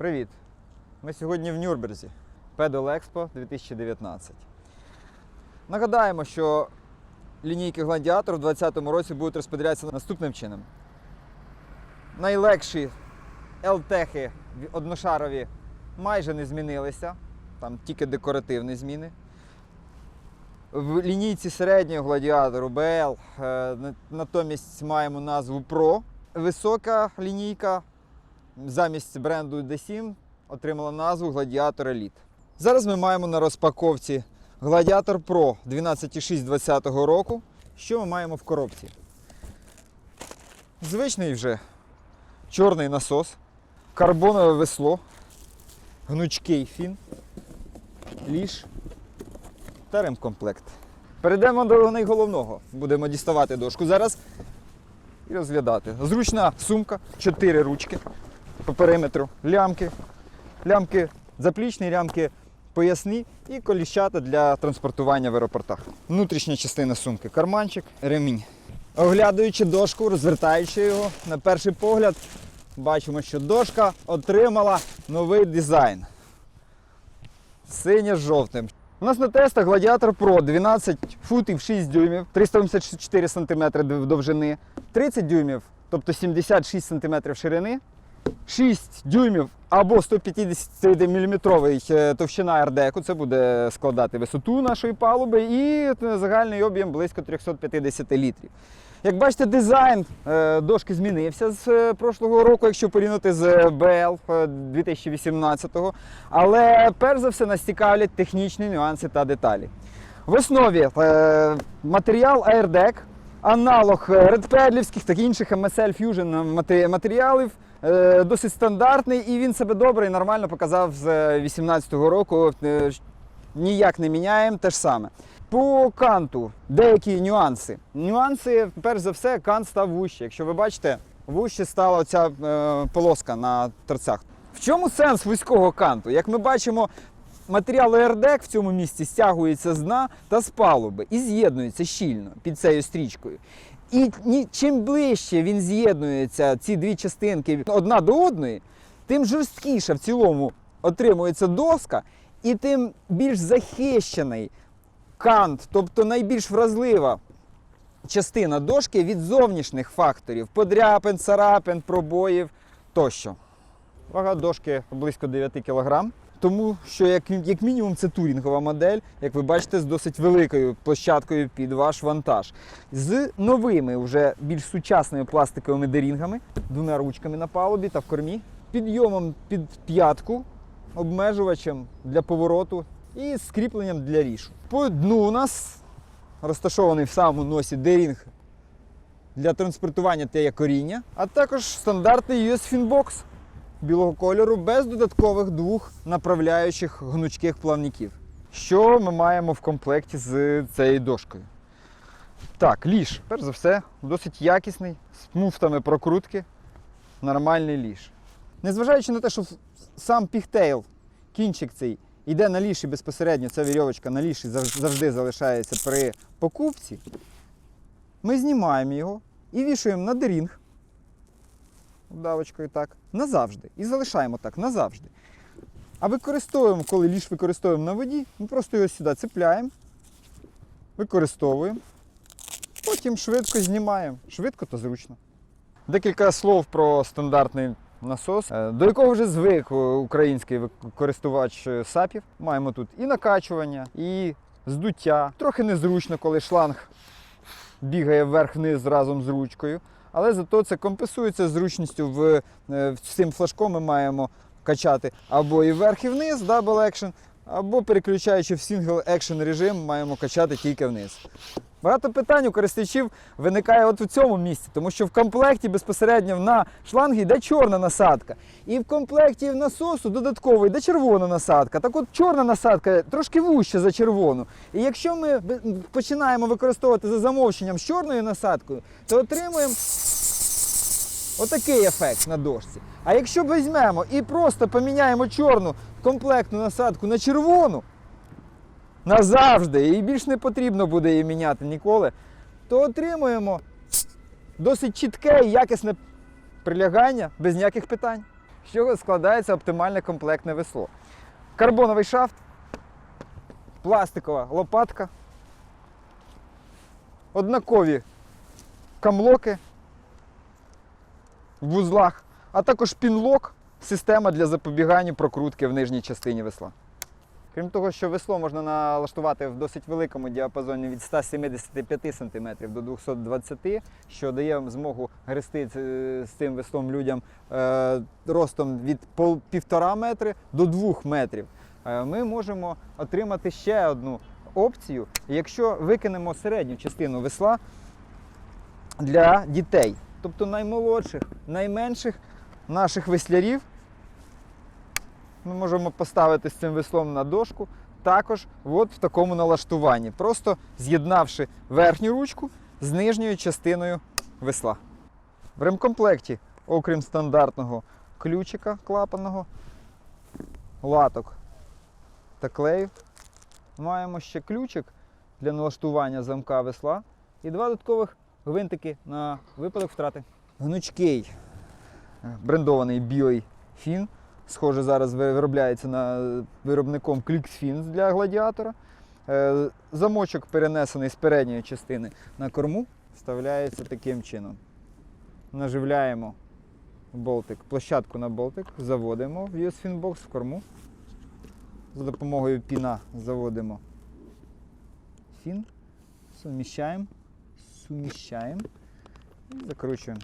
Привіт! Ми сьогодні в Нюрнберзі. Pedal Expo 2019. Нагадаємо, що лінійки Гладіатор у 2020 році будуть розподілятися наступним чином. Найлегші LTEхи одношарові майже не змінилися, там тільки декоративні зміни. В лінійці середнього гладіатору BL е, натомість маємо назву Pro. Висока лінійка замість бренду D7 отримала назву Gladiator Elite. Зараз ми маємо на розпаковці Gladiator Pro 12.6 2020 року. Що ми маємо в коробці? Звичний вже чорний насос, карбонове весло, гнучкий фін, ліж та ремкомплект. Перейдемо до найголовного. Будемо діставати дошку зараз і розглядати. Зручна сумка, 4 ручки по периметру, лямки, лямки заплічні, лямки поясні і коліщата для транспортування в аеропортах. Внутрішня частина сумки, карманчик, ремінь. Оглядаючи дошку, розвертаючи його, на перший погляд бачимо, що дошка отримала новий дизайн. Синє з жовтим. У нас на тестах Gladiator Pro 12 футів 6 дюймів, 384 см довжини, 30 дюймів, тобто 76 см ширини, 6 дюймів або 150 мм товщина РДЕКу, це буде складати висоту нашої палуби, і загальний об'єм близько 350 літрів. Як бачите, дизайн е, дошки змінився з е, прошлого року, якщо порівняти з е, 2018-го. Але перш за все нас цікавлять технічні нюанси та деталі. В основі е, матеріал AirDeck, аналог редпедлівських та інших MSL Fusion матеріалів. Е, Досить стандартний і він себе добре і нормально показав з 2018 року. Е, Ніяк не міняємо, те ж саме. По канту деякі нюанси. Нюанси, перш за все, кант став вужче. Якщо ви бачите, вужче стала оця е, полоска на торцях. В чому сенс вузького канту? Як ми бачимо, матеріал AirDeck в цьому місці стягується з дна та з палуби і з'єднується щільно під цією стрічкою. І чим ближче він з'єднується, ці дві частинки одна до одної, тим жорсткіша в цілому отримується доска, і тим більш захищений кант, тобто найбільш вразлива частина дошки від зовнішніх факторів подряпин, царапин, пробоїв тощо. Вага дошки близько 9 кг. Тому що, як, як мінімум, це турінгова модель, як ви бачите, з досить великою площадкою під ваш вантаж. З новими, вже більш сучасними пластиковими дерінгами, двома ручками на палубі та в кормі, підйомом під п'ятку, обмежувачем для повороту і скріпленням для рішу. По дну у нас розташований в самому носі дерінг для транспортування та якоріння, а також стандартний US Finbox білого кольору без додаткових двох направляючих гнучких плавників. Що ми маємо в комплекті з цією дошкою? Так, ліж, перш за все, досить якісний, з муфтами прокрутки, нормальний ліж. Незважаючи на те, що сам пігтейл, кінчик цей, йде на ліж і безпосередньо ця вірьовочка на ліж і завжди залишається при покупці, ми знімаємо його і вішаємо на дерінг давочкою так, назавжди. І залишаємо так назавжди. А використовуємо, коли ліж використовуємо на воді, ми просто його сюди цепляємо, використовуємо, потім швидко знімаємо. Швидко та зручно. Декілька слов про стандартний насос, е, до якого вже звик український користувач сапів. Маємо тут і накачування, і здуття. Трохи незручно, коли шланг бігає вверх-вниз разом з ручкою. Але зато це компенсується зручністю в, е, в цим флажком ми маємо качати або і вверх, і вниз, дабл екшен, або переключаючи в сингл екшен режим, маємо качати тільки вниз. Багато питань у користувачів виникає от у цьому місці, тому що в комплекті безпосередньо на шланги йде чорна насадка. І в комплекті насосу додатково йде червона насадка. Так от чорна насадка трошки вужча за червону. І якщо ми починаємо використовувати за замовченням з чорною насадкою, то отримуємо отакий ефект на дошці. А якщо візьмемо і просто поміняємо чорну комплектну насадку на червону, назавжди, і більш не потрібно буде її міняти ніколи, то отримуємо досить чітке і якісне прилягання без ніяких питань. з чого складається оптимальне комплектне весло. Карбоновий шафт, пластикова лопатка, однакові камлоки в вузлах, а також пінлок, система для запобігання прокрутки в нижній частині весла. Крім того, що весло можна налаштувати в досить великому діапазоні від 175 см до 220 що дає змогу грести з цим веслом людям е, ростом від пол- півтора метри до 2 метрів. Е, ми можемо отримати ще одну опцію, якщо викинемо середню частину весла для дітей, тобто наймолодших, найменших наших веслярів. Ми можемо поставити з цим веслом на дошку, також от в такому налаштуванні, просто з'єднавши верхню ручку з нижньою частиною весла. В ремкомплекті, окрім стандартного ключика клапаного, латок та клею, маємо ще ключик для налаштування замка весла і два додаткових гвинтики на випадок втрати. Гнучкий е, брендований білий фін. Схоже, зараз виробляється на виробником Clixfins для гладіатора. Е, Замочок перенесений з передньої частини на корму, вставляється таким чином. Наживляємо болтик, площадку на болтик, заводимо в Box в корму. За допомогою піна заводимо фін, суміщаємо, суміщаємо і закручуємо.